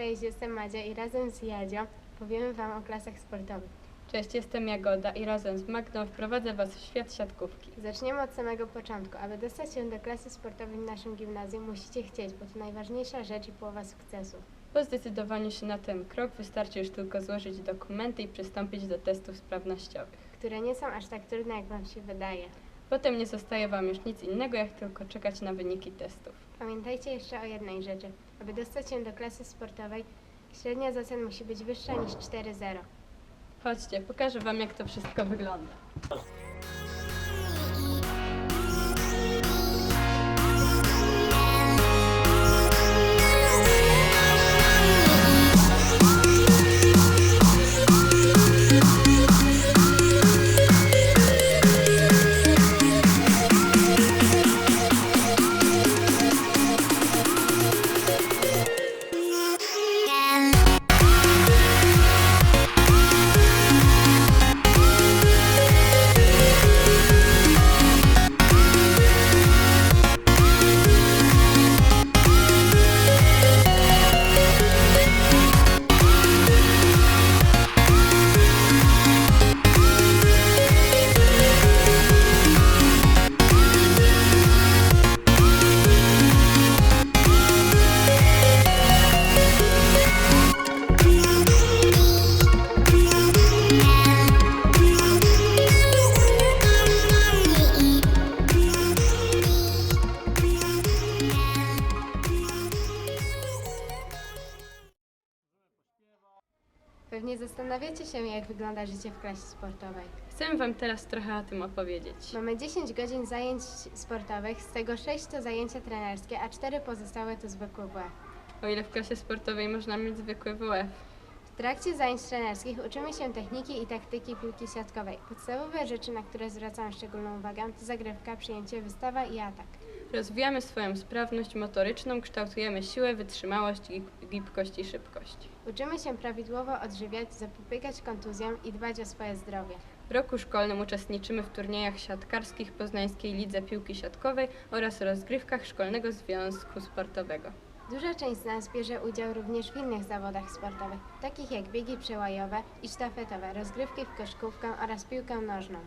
Cześć, jestem Madzia i razem z Jadzią powiemy Wam o klasach sportowych. Cześć, jestem Jagoda i razem z Magdą wprowadzę Was w świat siatkówki. Zaczniemy od samego początku. Aby dostać się do klasy sportowej w naszym gimnazjum, musicie chcieć, bo to najważniejsza rzecz i połowa sukcesu. Po zdecydowaniu się na ten krok wystarczy już tylko złożyć dokumenty i przystąpić do testów sprawnościowych. które nie są aż tak trudne, jak Wam się wydaje. Potem nie zostaje Wam już nic innego, jak tylko czekać na wyniki testów. Pamiętajcie jeszcze o jednej rzeczy. Aby dostać się do klasy sportowej, średnia z ocen musi być wyższa niż 4,0. Chodźcie, pokażę Wam jak to wszystko wygląda. Pewnie zastanawiacie się, jak wygląda życie w klasie sportowej. Chcę Wam teraz trochę o tym opowiedzieć. Mamy 10 godzin zajęć sportowych, z tego 6 to zajęcia trenerskie, a 4 pozostałe to zwykły WF. O ile w klasie sportowej można mieć zwykły WF. W trakcie zajęć trenerskich uczymy się techniki i taktyki piłki siatkowej. Podstawowe rzeczy, na które zwracam szczególną uwagę, to zagrywka, przyjęcie, wystawa i atak. Rozwijamy swoją sprawność motoryczną, kształtujemy siłę, wytrzymałość, gib- gibkość i szybkość. Uczymy się prawidłowo odżywiać, zapobiegać kontuzjom i dbać o swoje zdrowie. W roku szkolnym uczestniczymy w turniejach siatkarskich Poznańskiej Lidze Piłki Siatkowej oraz rozgrywkach Szkolnego Związku Sportowego. Duża część z nas bierze udział również w innych zawodach sportowych, takich jak biegi przełajowe i sztafetowe, rozgrywki w koszkówkę oraz piłkę nożną.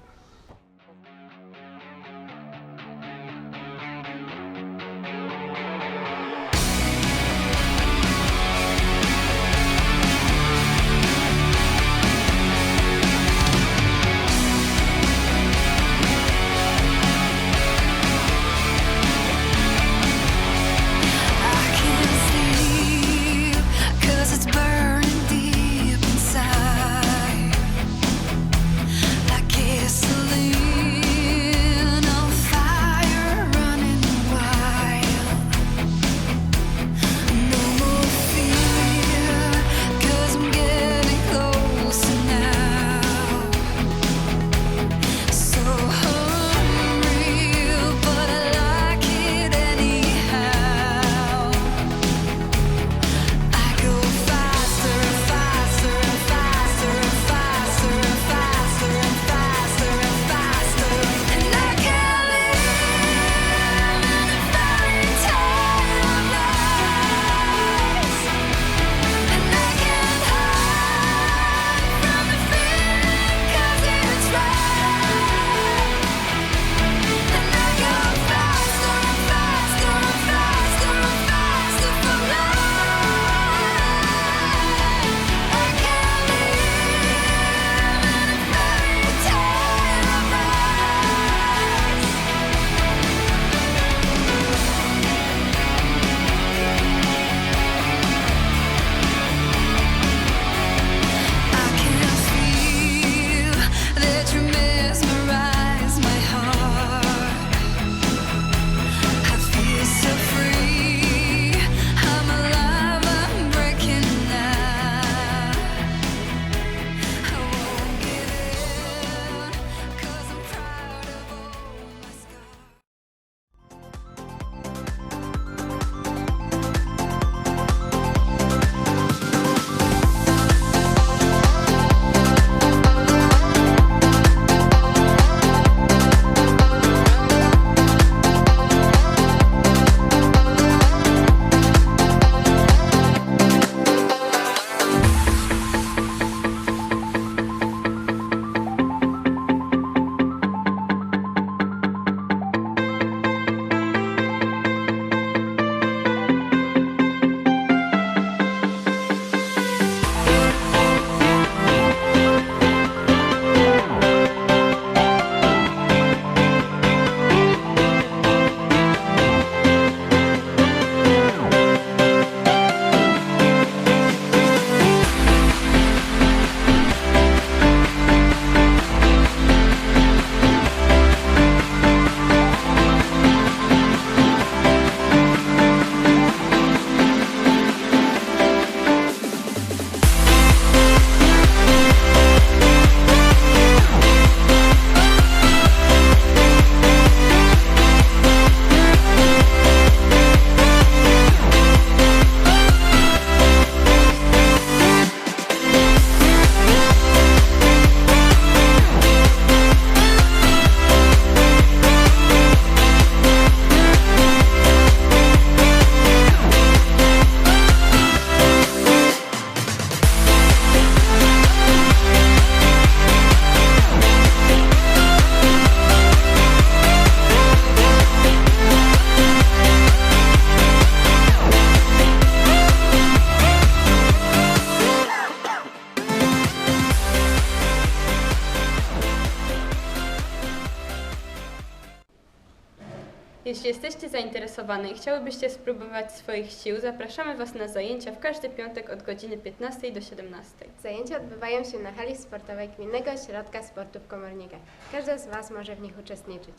Jeśli jesteście zainteresowane i chciałybyście spróbować swoich sił, zapraszamy Was na zajęcia w każdy piątek od godziny 15 do 17. Zajęcia odbywają się na hali sportowej Gminnego Ośrodka Sportu w Komornikach. Każdy z Was może w nich uczestniczyć.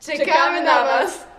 Czekamy na Was!